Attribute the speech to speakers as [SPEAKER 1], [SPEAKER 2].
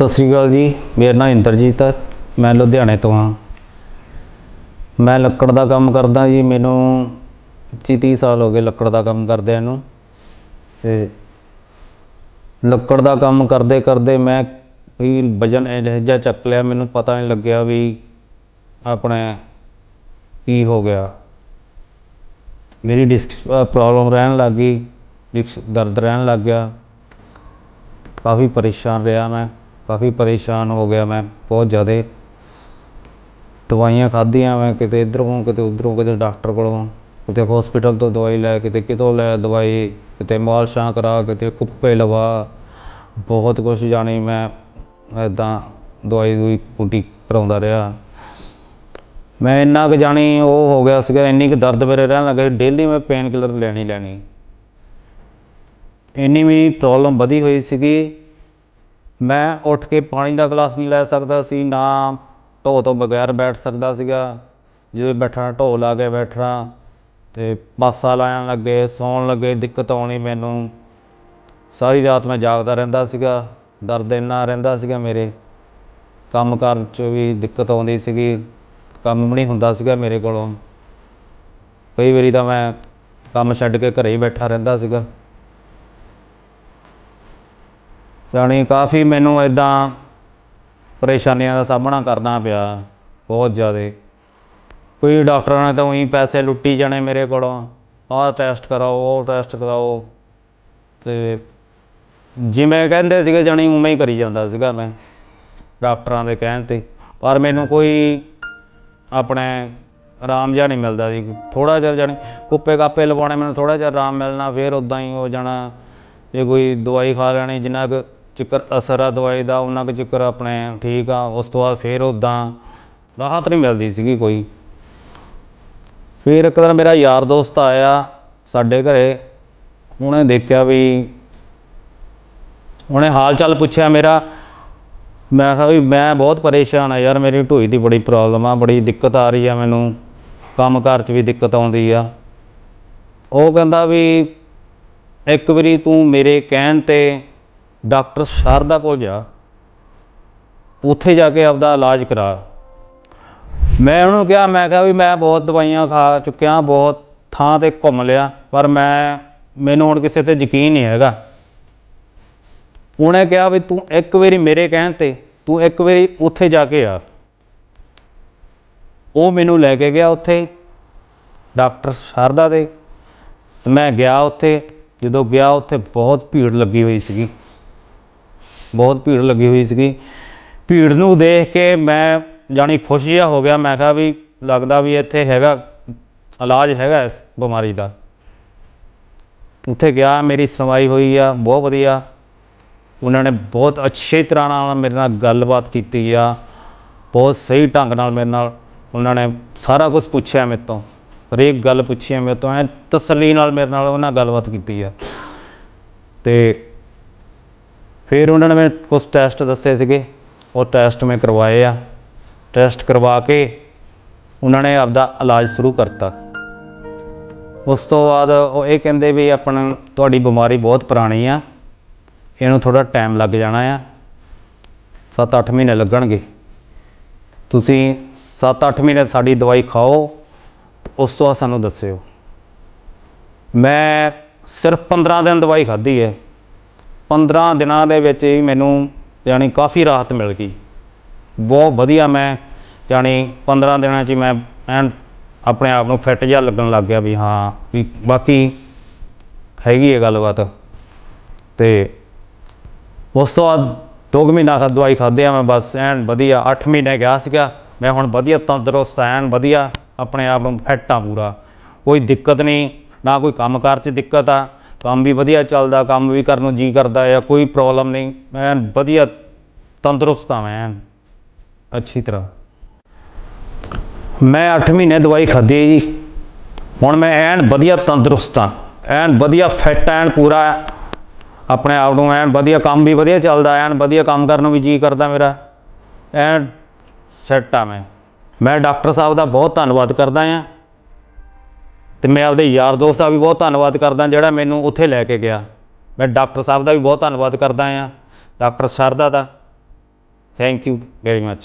[SPEAKER 1] ਸਤਿ ਸ਼੍ਰੀ ਅਕਾਲ ਜੀ। ਮੇਰਾ ਨਾਮ ਇੰਦਰਜੀਤ ਹੈ। ਮੈਂ ਲੁਧਿਆਣੇ ਤੋਂ ਹਾਂ। ਮੈਂ ਲੱਕੜ ਦਾ ਕੰਮ ਕਰਦਾ ਜੀ। ਮੈਨੂੰ ਪੱਚੀ ਤੀਹ ਸਾਲ ਹੋ ਗਏ ਲੱਕੜ ਦਾ ਕੰਮ ਕਰਦਿਆਂ ਨੂੰ। ਅਤੇ ਲੱਕੜ ਦਾ ਕੰਮ ਕਰਦੇ ਕਰਦੇ ਮੈਂ ਵੀ ਵਜਨ ਇਹੋ ਜਿਹਾ ਚੱਕ ਲਿਆ। ਮੈਨੂੰ ਪਤਾ ਨਹੀਂ ਲੱਗਿਆ ਵੀ ਆਪਣੇ ਕੀ ਹੋ ਗਿਆ। ਮੇਰੀ ਡਿਸਕ ਪ੍ਰੋਬਲਮ ਰਹਿਣ ਲੱਗ ਗਈ। ਡਿਸਕ ਦਰਦ ਰਹਿਣ ਲੱਗ ਗਿਆ। ਕਾਫੀ ਪਰੇਸ਼ਾਨ ਰਿਹਾ ਮੈਂ। ਕਾਫੀ ਪਰੇਸ਼ਾਨ ਹੋ ਗਿਆ ਮੈਂ, ਬਹੁਤ ਜ਼ਿਆਦਾ। ਦਵਾਈਆਂ ਖਾਧੀਆਂ ਮੈਂ, ਕਿਤੇ ਇੱਧਰੋਂ, ਕਿਤੇ ਉੱਧਰੋਂ, ਕਿਤੇ ਡਾਕਟਰ ਕੋਲੋਂ। ਕਿਤੇ ਹੋਸਪਿਟਲ ਤੋਂ ਦਵਾਈ ਲੈ, ਕਿਤੇ ਕਿਤੋਂ ਲੈ ਦਵਾਈ, ਕਿਤੇ ਮਾਲਸ਼ਾਂ ਕਰਾ, ਕਿਤੇ ਕੁੱਪੇ ਲਵਾ। ਬਹੁਤ ਕੁਛ ਜਾਣੀ ਮੈਂ ਇੱਦਾਂ ਦਵਾਈ ਦੂਈ ਬੂਟੀ ਕਰਾਉਂਦਾ ਰਿਹਾ। ਮੈਂ ਇੰਨਾ ਕੁ ਜਾਣੀ ਉਹ ਹੋ ਗਿਆ ਸੀਗਾ, ਇੰਨੀ ਕੁ ਦਰਦ ਮੇਰੇ ਰਹਿਣ ਲੱਗਾ ਡੇਲੀ ਮੈਂ ਪੇਨ ਕਿਲਰ ਲੈਣੀ ਲੈਣੀ। ਇੰਨੀ ਮੇਰੀ ਪ੍ਰੋਬਲਮ ਵਧੀ ਹੋਈ ਸੀਗੀ। ਮੈਂ ਉੱਠ ਕੇ ਪਾਣੀ ਦਾ ਗਲਾਸ ਨਹੀਂ ਲੈ ਸਕਦਾ ਸੀ, ਨਾ ਢੋ ਤੋਂ ਬਗੈਰ ਬੈਠ ਸਕਦਾ ਸੀਗਾ। ਜਦੋਂ ਬੈਠਣਾ, ਢੋ ਲਾ ਕੇ ਬੈਠਣਾ ਅਤੇ ਪਾਸਾ ਲਾਣ ਲੱਗੇ, ਸੌਣ ਲੱਗੇ, ਦਿੱਕਤ ਆਉਣੀ ਮੈਨੂੰ। ਸਾਰੀ ਰਾਤ ਮੈਂ ਜਾਗਦਾ ਰਹਿੰਦਾ ਸੀਗਾ, ਦਰਦ ਇੰਨਾ ਰਹਿੰਦਾ ਸੀਗਾ ਮੇਰੇ। ਕੰਮ ਕਰਨ 'ਚ ਵੀ ਦਿੱਕਤ ਆਉਂਦੀ ਸੀਗੀ, ਕੰਮ ਵੀ ਨਹੀਂ ਹੁੰਦਾ ਸੀਗਾ ਮੇਰੇ ਕੋਲੋਂ। ਕਈ ਵਾਰੀ ਤਾਂ ਮੈਂ ਕੰਮ ਛੱਡ ਕੇ ਘਰੇ ਹੀ ਬੈਠਾ ਰਹਿੰਦਾ ਸੀਗਾ। ਜਾਣੀ ਕਾਫੀ ਮੈਨੂੰ ਇੱਦਾਂ ਪਰੇਸ਼ਾਨੀਆਂ ਦਾ ਸਾਹਮਣਾ ਕਰਨਾ ਪਿਆ, ਬਹੁਤ ਜ਼ਿਆਦਾ। ਕੋਈ ਡਾਕਟਰਾਂ ਨੇ ਤਾਂ ਉਹੀ ਪੈਸੇ ਲੁੱਟੀ ਜਾਣੇ ਮੇਰੇ ਕੋਲੋਂ, ਆਹ ਟੈਸਟ ਕਰਾਓ, ਉਹ ਟੈਸਟ ਕਰਾਓ। ਅਤੇ ਜਿਵੇਂ ਕਹਿੰਦੇ ਸੀਗੇ, ਜਾਣੀ ਉਵੇਂ ਹੀ ਕਰੀ ਜਾਂਦਾ ਸੀਗਾ ਮੈਂ, ਡਾਕਟਰਾਂ ਦੇ ਕਹਿਣ ਤੇ। ਪਰ ਮੈਨੂੰ ਕੋਈ ਆਪਣੇ ਆਰਾਮ ਜਿਹਾ ਨਹੀਂ ਮਿਲਦਾ ਸੀ। ਥੋੜ੍ਹਾ ਜਿਹਾ ਜਾਣੀ ਕੁੱਪੇ ਕਾਪੇ ਲਵਾਉਣੇ, ਮੈਨੂੰ ਥੋੜ੍ਹਾ ਜਿਹਾ ਆਰਾਮ ਮਿਲਣਾ, ਫਿਰ ਉਦਾਂ ਹੀ ਹੋ ਜਾਣਾ, ਜੇ ਕੋਈ ਦਵਾਈ ਖਾ ਲੈਣੀ, ਜਿੰਨਾ ਕੁ ਚਿਕਰ ਅਸਰ ਆ, ਦਵਾਈ ਦਾ ਉਹਨਾਂ ਕੁ ਚਿਕਰ ਆਪਣੇ ਠੀਕ ਆ, ਉਸ ਤੋਂ ਬਾਅਦ ਫਿਰ ਉੱਦਾਂ ਰਾਹਤ ਨਹੀਂ ਮਿਲਦੀ ਸੀਗੀ ਕੋਈ। ਫਿਰ ਇੱਕ ਦਿਨ ਮੇਰਾ ਯਾਰ ਦੋਸਤ ਆਇਆ ਸਾਡੇ ਘਰੇ, ਉਹਨੇ ਦੇਖਿਆ ਵੀ ਉਹਨੇ ਹਾਲ ਚਾਲ ਪੁੱਛਿਆ ਮੇਰਾ। ਮੈਂ ਕਿਹਾ ਵੀ ਮੈਂ ਬਹੁਤ ਪਰੇਸ਼ਾਨ ਆ ਯਾਰ, ਮੇਰੀ ਢੂਈ ਦੀ ਬੜੀ ਪ੍ਰੋਬਲਮ ਆ, ਬੜੀ ਦਿੱਕਤ ਆ ਰਹੀ ਆ ਮੈਨੂੰ ਕੰਮ ਕਾਰ 'ਚ ਵੀ ਦਿੱਕਤ ਆਉਂਦੀ ਆ। ਉਹ ਕਹਿੰਦਾ ਵੀ ਇੱਕ ਵਾਰੀ ਤੂੰ ਮੇਰੇ ਕਹਿਣ ਤੇ ਡਾਕਟਰ ਸ਼ਾਰਦਾ ਕੋਲ ਜਾ ਉੱਥੇ ਜਾ ਕੇ ਆਪਦਾ ਇਲਾਜ ਕਰਾ। ਮੈਂ ਉਹਨੂੰ ਕਿਹਾ, ਮੈਂ ਕਿਹਾ ਵੀ ਮੈਂ ਬਹੁਤ ਦਵਾਈਆਂ ਖਾ ਚੁੱਕਿਆ, ਬਹੁਤ ਥਾਂ ਤੇ ਘੁੰਮ ਲਿਆ, ਪਰ ਮੈਂ, ਮੈਨੂੰ ਹੁਣ ਕਿਸੇ ਤੇ ਯਕੀਨ ਨਹੀਂ ਹੈਗਾ। ਉਹਨੇ ਕਿਹਾ ਵੀ ਤੂੰ ਇੱਕ ਵਾਰੀ ਮੇਰੇ ਕਹਿਣ ਤੇ, ਤੂੰ ਇੱਕ ਵਾਰੀ ਉੱਥੇ ਜਾ ਕੇ ਆ। ਉਹ ਮੈਨੂੰ ਲੈ ਕੇ ਗਿਆ ਉੱਥੇ, ਡਾਕਟਰ ਸ਼ਾਰਦਾ ਦੇ। ਤੇ ਮੈਂ ਗਿਆ ਉੱਥੇ, ਜਦੋਂ ਗਿਆ ਉੱਥੇ ਬਹੁਤ ਭੀੜ ਲੱਗੀ ਹੋਈ ਸੀਗੀ। ਬਹੁਤ ਭੀੜ ਲੱਗੀ ਹੋਈ ਸੀਗੀ। ਭੀੜ ਨੂੰ ਦੇਖ ਕੇ ਮੈਂ ਜਾਣੀ ਖੁਸ਼ ਜਿਹਾ ਹੋ ਗਿਆ। ਮੈਂ ਕਿਹਾ ਵੀ ਲੱਗਦਾ ਵੀ ਇੱਥੇ ਹੈਗਾ, ਇਲਾਜ ਹੈਗਾ ਇਸ ਬਿਮਾਰੀ ਦਾ। ਉੱਥੇ ਗਿਆ, ਮੇਰੀ ਸੁਣਵਾਈ ਹੋਈ ਆ, ਬਹੁਤ ਵਧੀਆ। ਉਹਨਾਂ ਨੇ ਬਹੁਤ ਅੱਛੇ ਤਰ੍ਹਾਂ ਨਾਲ ਮੇਰੇ ਨਾਲ ਗੱਲਬਾਤ ਕੀਤੀ ਆ। ਬਹੁਤ ਸਹੀ ਢੰਗ ਨਾਲ ਮੇਰੇ ਨਾਲ ਉਹਨਾਂ ਨੇ ਸਾਰਾ ਕੁਝ ਪੁੱਛਿਆ ਮੇਰੇ ਤੋਂ। ਹਰੇਕ ਗੱਲ ਪੁੱਛੀ ਆ ਮੇਰੇ ਤੋਂ। ਐ ਤਸੱਲੀ ਨਾਲ ਮੇਰੇ ਨਾਲ ਉਹਨਾਂ ਗੱਲਬਾਤ ਕੀਤੀ ਆ। ਤੇ ਫਿਰ ਉਹਨਾਂ ਨੇ ਮੈਨੂੰ ਕੁਝ ਟੈਸਟ ਦੱਸੇ ਸੀਗੇ। ਉਹ ਟੈਸਟ ਮੈਂ ਕਰਵਾਏ ਆ। ਟੈਸਟ ਕਰਵਾ ਕੇ ਉਹਨਾਂ ਨੇ ਆਪਦਾ ਇਲਾਜ ਸ਼ੁਰੂ ਕਰਤਾ। ਉਸ ਤੋਂ ਬਾਅਦ ਉਹ ਇਹ ਕਹਿੰਦੇ ਵੀ ਆਪਣਾ ਤੁਹਾਡੀ ਬਿਮਾਰੀ ਬਹੁਤ ਪੁਰਾਣੀ ਆ। ਇਹਨੂੰ ਥੋੜਾ ਟਾਈਮ ਲੱਗ ਜਾਣਾ ਆ। 7-8 ਮਹੀਨੇ ਲੱਗਣਗੇ। ਤੁਸੀਂ 7-8 ਮਹੀਨੇ ਸਾਡੀ ਦਵਾਈ ਖਾਓ, ਉਸ ਤੋਂ ਬਾਅਦ ਸਾਨੂੰ ਦੱਸਿਓ। ਮੈਂ ਸਿਰਫ 15 ਦਿਨ ਦਵਾਈ ਖਾਧੀ ਹੈ। 15 ਦਿਨਾਂ ਦੇ ਵਿੱਚ ਹੀ ਮੈਨੂੰ ਯਾਨੀ ਕਾਫੀ ਰਾਹਤ ਮਿਲ ਗਈ। ਬਹੁਤ ਵਧੀਆ ਮੈਂ ਯਾਨੀ 15 ਦਿਨਾਂ 'ਚ ਹੀ ਮੈਂ ਐਨ ਆਪਣੇ ਆਪ ਨੂੰ ਫਿੱਟ ਜਿਹਾ ਲੱਗਣ ਲੱਗ ਗਿਆ ਵੀ ਹਾਂ, ਵੀ ਬਾਕੀ ਹੈਗੀ ਹੈ ਗੱਲਬਾਤ। ਤੇ ਉਸ ਤੋਂ ਬਾਅਦ ਦੋ ਕੁ ਮਹੀਨਾ ਖਾ ਦਵਾਈ ਖਾਧੀ ਆ ਮੈਂ, ਬਸ ਐਨ ਵਧੀਆ 8 ਮਹੀਨੇ ਗਿਆ ਸੀਗਾ। ਮੈਂ ਹੁਣ ਵਧੀਆ ਤੰਦਰੁਸਤ ਐਨ ਵਧੀਆ, ਆਪਣੇ ਆਪ ਨੂੰ ਫਿੱਟ ਆ ਪੂਰਾ। ਕੋਈ ਦਿੱਕਤ ਨਹੀਂ, ਨਾ ਕੋਈ ਕੰਮਕਾਰ 'ਚ ਦਿੱਕਤ ਆ। ਕੰਮ ਵੀ ਵਧੀਆ ਚੱਲਦਾ, ਕੰਮ ਵੀ ਕਰਨ ਨੂੰ ਜੀ ਕਰਦਾ ਆ, ਕੋਈ ਪ੍ਰੋਬਲਮ ਨਹੀਂ। ਮੈਂ ਐਨ ਵਧੀਆ ਤੰਦਰੁਸਤ ਆ ਮੈਂ। ਐਨ ਅੱਛੀ ਤਰ੍ਹਾਂ। ਮੈਂ 8 ਮਹੀਨੇ ਦਵਾਈ ਖਾਧੀ ਹੈ ਜੀ। ਹੁਣ ਮੈਂ ਐਨ ਵਧੀਆ ਤੰਦਰੁਸਤ ਆ, ਐਨ ਵਧੀਆ ਫਿੱਟ ਐਨ ਪੂਰਾ ਆਪਣੇ ਆਪ ਨੂੰ ਐਨ ਵਧੀਆ ਕੰਮ ਵੀ ਵਧੀਆ ਚੱਲਦਾ, ਐਨ ਵਧੀਆ ਕੰਮ ਕਰਨ ਨੂੰ ਵੀ ਜੀ ਕਰਦਾ ਮੇਰਾ। ਐਨ ਸੈੱਟ ਆ ਮੈਂ। ਮੈਂ ਡਾਕਟਰ ਸਾਹਿਬ ਦਾ ਬਹੁਤ ਧੰਨਵਾਦ ਕਰਦਾ ਆ। ਤੇ ਮੈਂ ਆਪਦੇ ਯਾਰ ਦੋਸਤ ਦਾ ਵੀ ਬਹੁਤ ਧੰਨਵਾਦ ਕਰਦਾ ਜਿਹੜਾ ਮੈਨੂੰ ਉੱਥੇ ਲੈ ਕੇ ਗਿਆ। ਮੈਂ ਡਾਕਟਰ ਸਾਹਿਬ ਦਾ ਵੀ ਬਹੁਤ ਧੰਨਵਾਦ ਕਰਦਾ ਆ ਡਾਕਟਰ ਸਰਦਾ ਦਾ। Thank you very much